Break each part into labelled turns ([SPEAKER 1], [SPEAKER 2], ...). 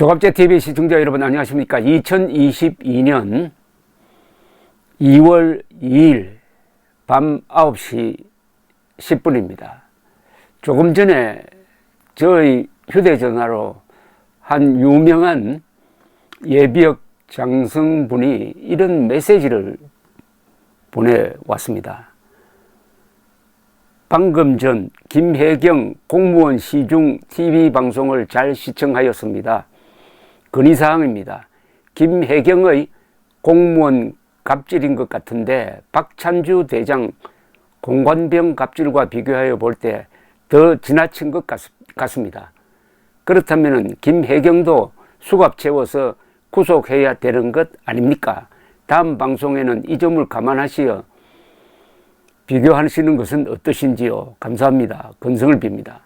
[SPEAKER 1] 조갑제 TV 시청자 여러분 안녕하십니까? 2022년 2월 2일 밤 9시 10분입니다. 조금 전에 저희 휴대전화로 한 유명한 예비역 장성분이 이런 메시지를 보내왔습니다. 방금 전 김혜경 공무원 시중 TV 방송을 잘 시청하였습니다. 건의사항입니다. 김혜경의 공무원 갑질인 것 같은데 박찬주 대장 공관병 갑질과 비교하여 볼 때 더 지나친 것 같, 같습니다. 그렇다면 김혜경도 수갑 채워서 구속해야 되는 것 아닙니까? 다음 방송에는 이 점을 감안하시어 비교하시는 것은 어떠신지요? 감사합니다. 건성을 빕니다.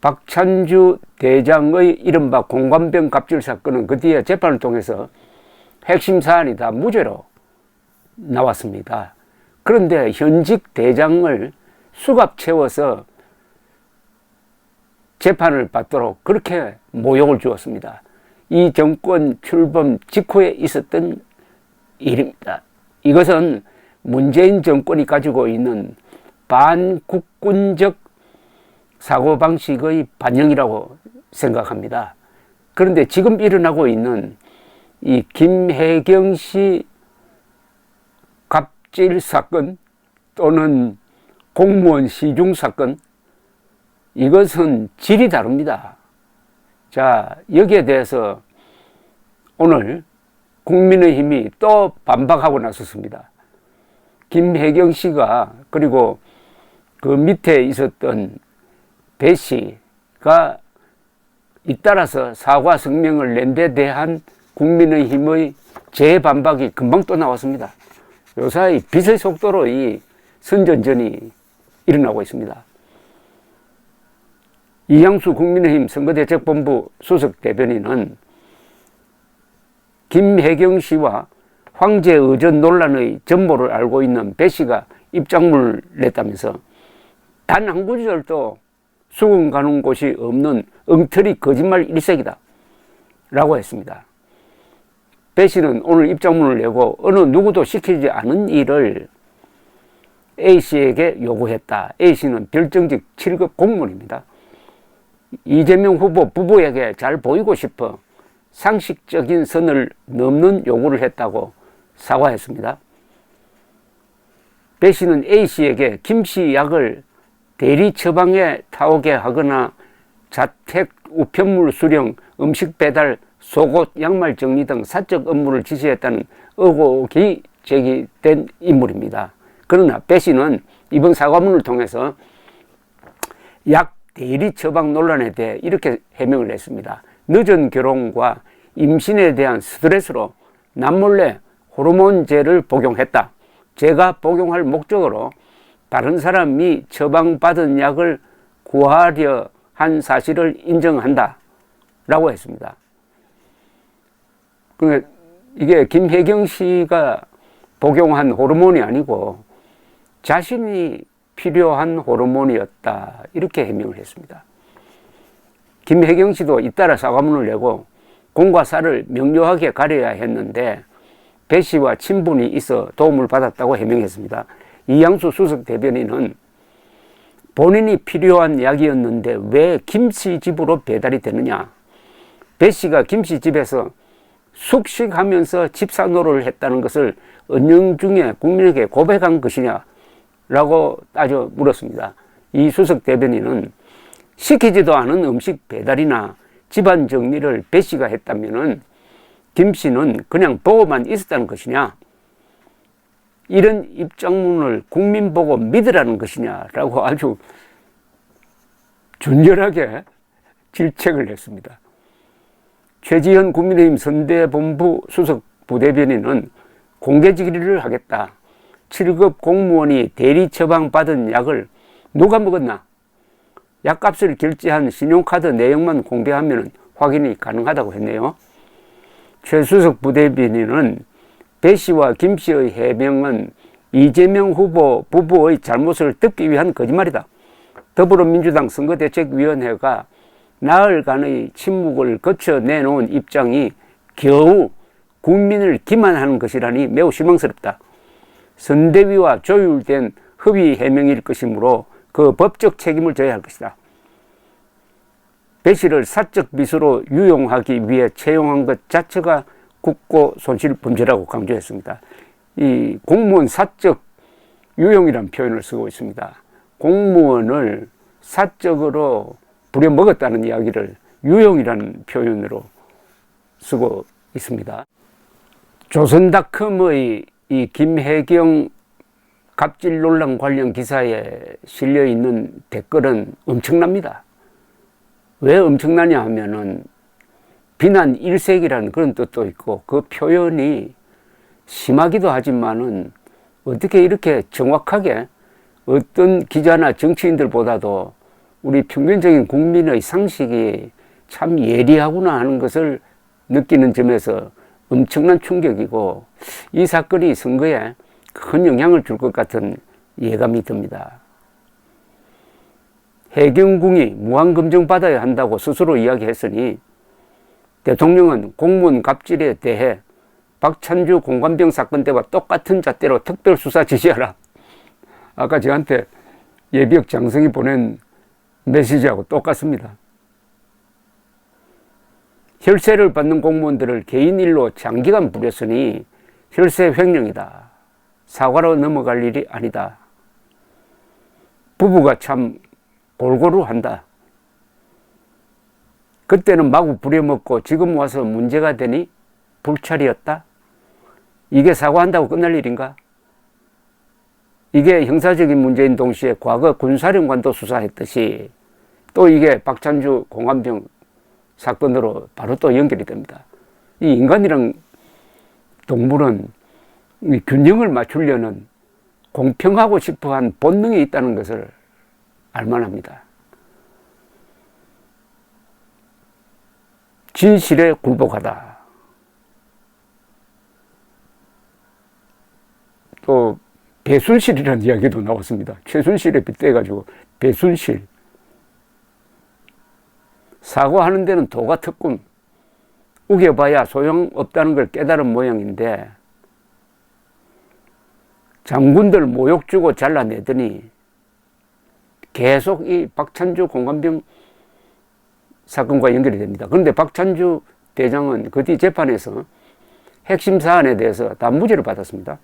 [SPEAKER 1] 박찬주 대장의 이른바 공관병 갑질 사건은 그 뒤에 재판을 통해서 핵심 사안이 다 무죄로 나왔습니다. 그런데 현직 대장을 수갑 채워서 재판을 받도록 그렇게 모욕을 주었습니다. 이 정권 출범 직후에 있었던 일입니다. 이것은 문재인 정권이 가지고 있는 반국군적 사고방식의 반영이라고 생각합니다. 그런데 지금 일어나고 있는 이 김혜경 씨 갑질 사건 또는 공무원 시중 사건 이것은 질이 다릅니다. 자, 여기에 대해서 오늘 국민의힘이 또 반박하고 나섰습니다. 김혜경 씨가 그리고 그 밑에 있었던 배 씨가 잇따라서 사과 성명을 낸 데 대한 국민의힘의 재반박이 금방 또 나왔습니다. 요사이 빛의 속도로 이 선전전이 일어나고 있습니다. 이양수 국민의힘 선거대책본부 수석 대변인은 김혜경 씨와 황제 의전 논란의 전모를 알고 있는 배 씨가 입장문을 냈다면서 단 한 구절도 수긍 가는 곳이 없는 엉터리 거짓말 일색이다. 라고 했습니다. 배 씨는 오늘 입장문을 내고 어느 누구도 시키지 않은 일을 A 씨에게 요구했다. A 씨는 별정직 7급 공무원입니다. 이재명 후보 부부에게 잘 보이고 싶어 상식적인 선을 넘는 요구를 했다고 사과했습니다. 배 씨는 A 씨에게 김씨 약을 대리 처방에 타오게 하거나 자택 우편물 수령, 음식 배달, 속옷, 양말 정리 등 사적 업무를 지시했다는 의혹이 제기된 인물입니다. 그러나 배 씨는 이번 사과문을 통해서 약 대리 처방 논란에 대해 이렇게 해명을 했습니다. 늦은 결혼과 임신에 대한 스트레스로 남몰래 호르몬제를 복용했다. 제가 복용할 목적으로 다른 사람이 처방받은 약을 구하려 한 사실을 인정한다. 라고 했습니다. 그러니까 이게 김혜경 씨가 복용한 호르몬이 아니고 자신이 필요한 호르몬이었다. 이렇게 해명을 했습니다. 김혜경 씨도 잇따라 사과문을 내고 공과 사를 명료하게 가려야 했는데 배 씨와 친분이 있어 도움을 받았다고 해명했습니다. 이양수 수석 대변인은 본인이 필요한 약이었는데 왜 김씨 집으로 배달이 되느냐? 배 씨가 김씨 집에서 숙식하면서 집사노를 했다는 것을 은영 중에 국민에게 고백한 것이냐? 라고 따져 물었습니다. 이 수석 대변인은 시키지도 않은 음식 배달이나 집안 정리를 배 씨가 했다면은 김 씨는 그냥 보고만 있었다는 것이냐? 이런 입장문을 국민 보고 믿으라는 것이냐라고 아주 준열하게 질책을 했습니다. 최지현 국민의힘 선대본부 수석 부대변인은 공개지기를 하겠다. 7급 공무원이 대리 처방받은 약을 누가 먹었나? 약값을 결제한 신용카드 내용만 공개하면 확인이 가능하다고 했네요. 최수석 부대변인은 배 씨와 김 씨의 해명은 이재명 후보 부부의 잘못을 덮기 위한 거짓말이다. 더불어민주당 선거대책위원회가 나흘간의 침묵을 거쳐 내놓은 입장이 겨우 국민을 기만하는 것이라니 매우 실망스럽다. 선대위와 조율된 협의 해명일 것이므로 그 법적 책임을 져야 할 것이다. 배 씨를 사적 미수로 유용하기 위해 채용한 것 자체가 국고 손실 범죄라고 강조했습니다. 이 공무원 사적 유용이라는 표현을 쓰고 있습니다. 공무원을 사적으로 부려먹었다는 이야기를 유용이라는 표현으로 쓰고 있습니다. 조선닷컴의 이 김혜경 갑질 논란 관련 기사에 실려 있는 댓글은 엄청납니다. 왜 엄청나냐 하면은 비난 일색이라는 그런 뜻도 있고 그 표현이 심하기도 하지만은 어떻게 이렇게 정확하게 어떤 기자나 정치인들보다도 우리 평균적인 국민의 상식이 참 예리하구나 하는 것을 느끼는 점에서 엄청난 충격이고 이 사건이 선거에 큰 영향을 줄 것 같은 예감이 듭니다. 해경궁이 무한검증 받아야 한다고 스스로 이야기했으니 대통령은 공무원 갑질에 대해 박찬주 공관병 사건 때와 똑같은 잣대로 특별수사 지시하라. 아까 저한테 예비역 장성이 보낸 메시지하고 똑같습니다. 혈세를 받는 공무원들을 개인 일로 장기간 부렸으니 혈세 횡령이다. 사과로 넘어갈 일이 아니다. 부부가 참 골고루 한다. 그때는 마구 부려먹고 지금 와서 문제가 되니 불찰이었다. 이게 사과한다고 끝날 일인가? 이게 형사적인 문제인 동시에 과거 군사령관도 수사했듯이 또 이게 박찬주 공안병 사건으로 바로 또 연결이 됩니다. 이 인간이랑 동물은 이 균형을 맞추려는 공평하고 싶어 한 본능이 있다는 것을 알만합니다. 진실에 굴복하다. 또 배순실이라는 이야기도 나왔습니다. 최순실에 빗대가지고 배순실. 사과하는 데는 도가 특군. 우겨봐야 소용없다는 걸 깨달은 모양인데 장군들 모욕 주고 잘라내더니 계속 이 박찬주 공관병 사건과 연결이 됩니다. 그런데 박찬주 대장은 그 뒤 재판에서 핵심 사안에 대해서 다 무죄를 받았습니다.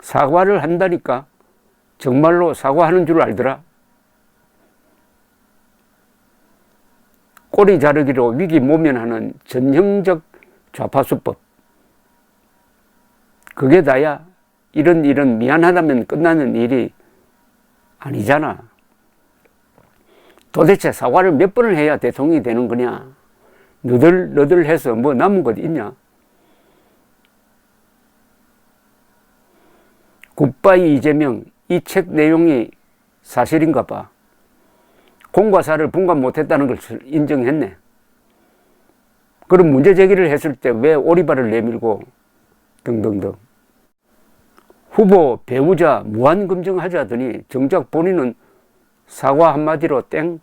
[SPEAKER 1] 사과를 한다니까 정말로 사과하는 줄 알더라. 꼬리 자르기로 위기 모면하는 전형적 좌파수법. 그게 다야 이런 일은 미안하다면 끝나는 일이 아니잖아. 도대체 사과를 몇 번을 해야 대통령이 되는 거냐? 너들 너들 해서 뭐 남은 것 있냐? 굿바이 이재명 이 책 내용이 사실인가 봐. 공과 사를 분간 못했다는 것을 인정했네. 그럼 문제 제기를 했을 때 왜 오리발을 내밀고 등등등. 후보 배우자 무한 검증하자더니 정작 본인은 사과 한마디로 땡.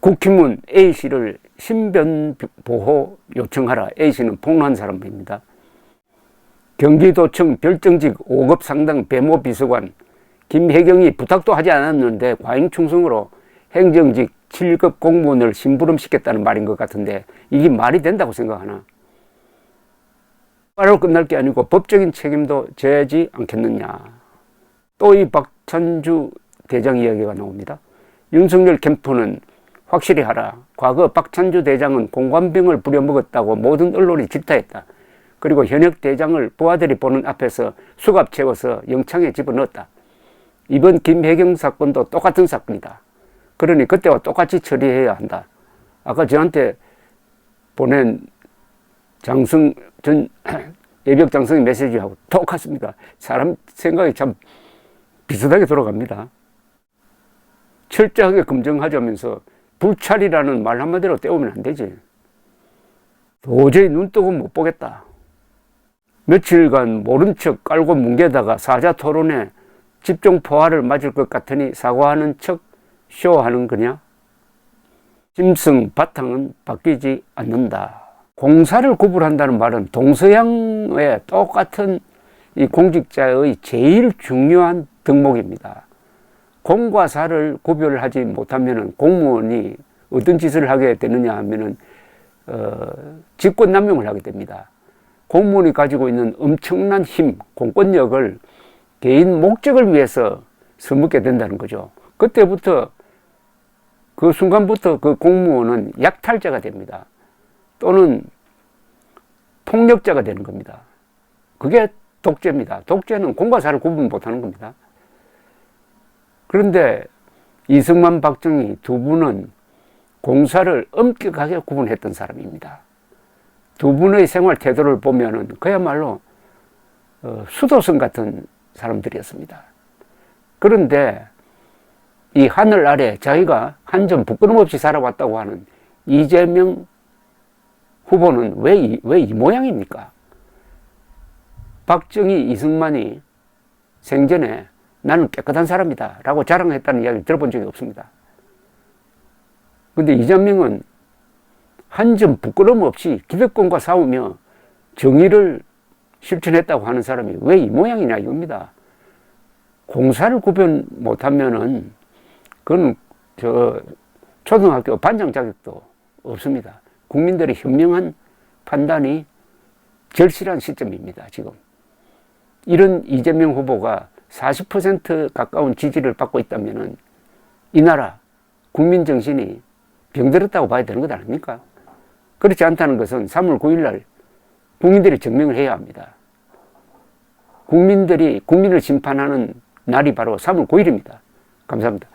[SPEAKER 1] 국힘은 A씨를 신변 보호 요청하라. A씨는 폭로한 사람입니다. 경기도청 별정직 5급 상당 배모 비서관 김혜경이 부탁도 하지 않았는데 과잉 충성으로 행정직 7급 공무원을 심부름시켰다는 말인 것 같은데 이게 말이 된다고 생각하나? 바로 끝날 게 아니고 법적인 책임도 져야지 않겠느냐. 또 이 박찬주 대장 이야기가 나옵니다. 윤석열 캠프는 확실히 하라. 과거 박찬주 대장은 공관병을 부려먹었다고 모든 언론이 질타했다. 그리고 현역 대장을 부하들이 보는 앞에서 수갑 채워서 영창에 집어넣었다. 이번 김혜경 사건도 똑같은 사건이다. 그러니 그때와 똑같이 처리해야 한다. 아까 저한테 보낸 장승 전 예벽 장성의 메시지하고 똑같습니다. 사람 생각이 참 비슷하게 돌아갑니다. 철저하게 검증하자면서 불찰이라는 말 한마디로 떼우면 안 되지. 도저히 눈 뜨고 못 보겠다. 며칠간 모른 척 깔고 뭉개다가 사자 토론에 집중 포화를 맞을 것 같으니 사과하는 척 쇼하는 거냐? 심승 바탕은 바뀌지 않는다. 공사를 구분한다는 말은 동서양의 똑같은 이 공직자의 제일 중요한 덕목입니다. 공과 사를 구별하지 못하면 공무원이 어떤 짓을 하게 되느냐 하면은 어, 직권 남용을 하게 됩니다. 공무원이 가지고 있는 엄청난 힘, 공권력을 개인 목적을 위해서 써먹게 된다는 거죠. 그때부터 그 순간부터 그 공무원은 약탈자가 됩니다. 또는 폭력자가 되는 겁니다. 그게 독재입니다. 독재는 공과 사를 구분 못하는 겁니다. 그런데 이승만, 박정희 두 분은 공사를 엄격하게 구분했던 사람입니다. 두 분의 생활 태도를 보면은 그야말로 어, 수도승 같은 사람들이었습니다. 그런데 이 하늘 아래 자기가 한 점 부끄럼 없이 살아왔다고 하는 이재명 후보는 왜 이, 왜 이 모양입니까? 박정희, 이승만이 생전에 나는 깨끗한 사람이다 라고 자랑했다는 이야기를 들어본 적이 없습니다. 근데 이재명은 한 점 부끄럼 없이 기득권과 싸우며 정의를 실천했다고 하는 사람이 왜 이 모양이냐 이겁니다. 공사를 구분 못하면은 그건 저 초등학교 반장 자격도 없습니다. 국민들의 현명한 판단이 절실한 시점입니다. 지금 이런 이재명 후보가 40% 가까운 지지를 받고 있다면은 이 나라 국민 정신이 병들었다고 봐야 되는 것 아닙니까? 그렇지 않다는 것은 3월 9일 날 국민들이 증명을 해야 합니다. 국민들이 국민을 심판하는 날이 바로 3월 9일입니다. 감사합니다.